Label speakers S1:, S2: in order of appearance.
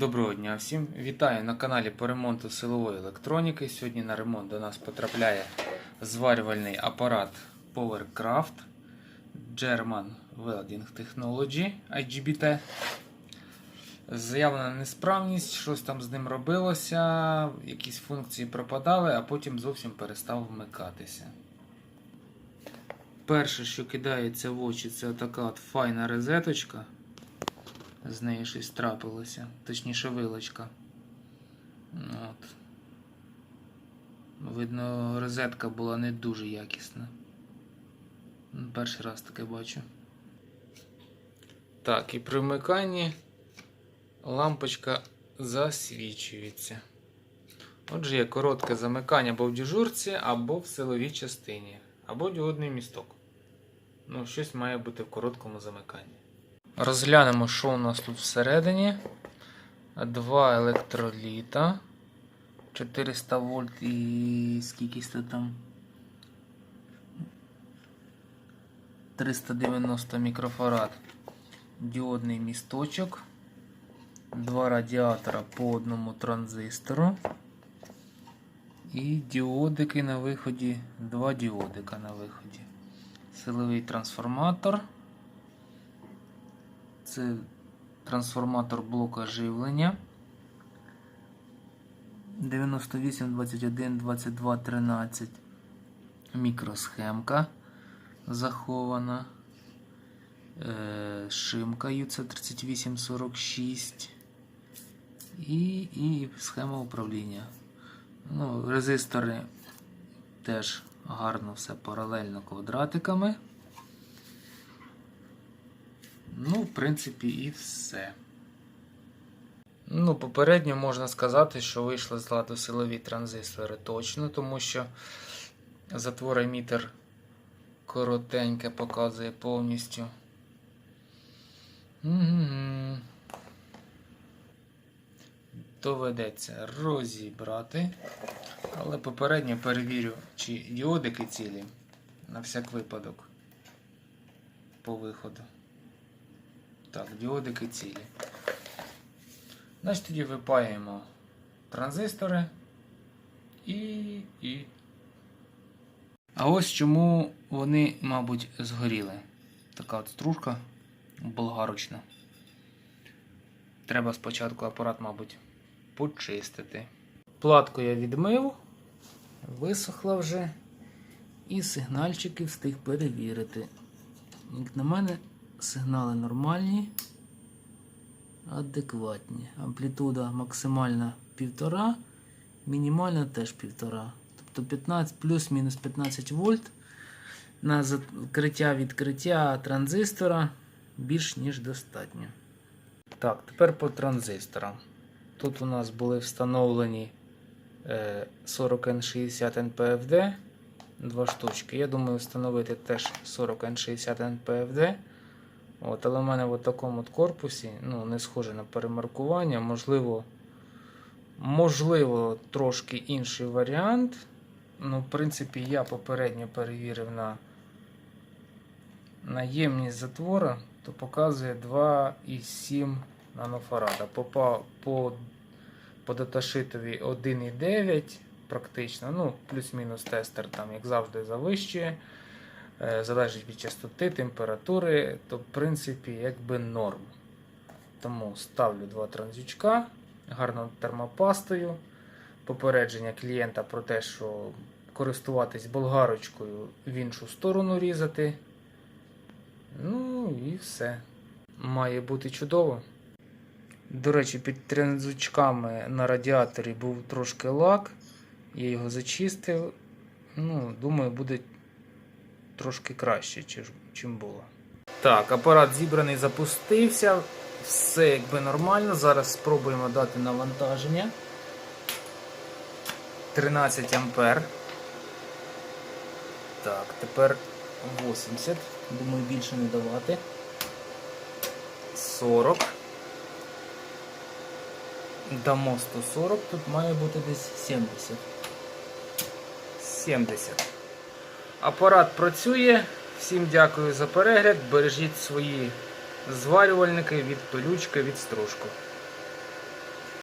S1: Доброго дня всім! Вітаю на каналі по ремонту силової електроніки. Сьогодні на ремонт до нас потрапляє зварювальний апарат PowerCraft German Welding Technology IGBT. Заявлена несправність, щось там з ним робилося, якісь функції пропадали, а потім зовсім перестав вмикатися. Перше, що кидається в очі, це така от файна розеточка. З неї щось трапилося, точніше вилочка. От. Видно, розетка була не дуже якісна. Перший раз таке бачу. Так, і при вмиканні лампочка засвічується. Отже, є коротке замикання або в дежурці, або в силовій частині, або діодний місток. Ну, щось має бути в короткому замиканні. Розглянемо, що у нас тут всередині. Два електроліта. 400 вольт і скількись то там. 390 мікрофарад. Діодний місточок. Два радіатора по одному транзистору. І діодики на виході. Два діодика на виході. Силовий трансформатор. Це трансформатор блока живлення. 98, 21, 22, 13. Мікросхемка захована. Е, Шимка UC3846. І, і схема управління. Ну, резистори теж гарно все паралельно квадратиками. Ну, в принципі, і все. Ну, попередньо можна сказати, що вийшли з ладу силові транзистори точно, тому що затвор-емітер коротеньке показує повністю. Доведеться розібрати. Але попередньо перевірю, чи діодики цілі на всяк випадок по виходу. Так, діодики цілі. Значить, тоді випаємо транзистори і. і. А ось чому вони, мабуть, згоріли. Така от стружка болгарочна. Треба спочатку апарат, мабуть, почистити. Платку я відмив, висохла вже, і сигнальчики встиг перевірити. Як на мене, сигнали нормальні, адекватні. Амплітуда максимальна 1,5, мінімальна теж 1,5. Тобто 15 плюс-мінус 15 вольт на закриття відкриття транзистора більш ніж достатньо. Так, тепер по транзисторам. Тут у нас були встановлені 40N60 NPFD. Два штучки. Я думаю, встановити теж 40N60 NPFD. От, але в мене в такому от корпусі ну, не схоже на перемаркування. Можливо, можливо, трошки інший варіант. Ну, В принципі, я попередньо перевірив на на ємність затвора, то показує 2,7 нанофарада. По, по, по даташитові 1,9 практично. ну, Плюс-мінус тестер, там, як завжди, завищує. Залежить від частоти, температури, то в принципі якби норм. Тому ставлю два транзючка, гарно термопастою. Попередження клієнта про те, що користуватись болгарочкою в іншу сторону різати. Ну і все. Має бути чудово. До речі, під транзючками на радіаторі був трошки лак. Я його зачистив. Ну, Думаю, буде трошки краще, чим було. Так, апарат зібраний, запустився. Все якби нормально. Зараз спробуємо дати навантаження. 13 ампер. Так, тепер 80. Думаю, більше не давати. 40. Дамо 140, тут має бути десь 70. 70. Апарат працює. Всім дякую за перегляд. Бережіть свої зварювальники від пилючки, від стружку.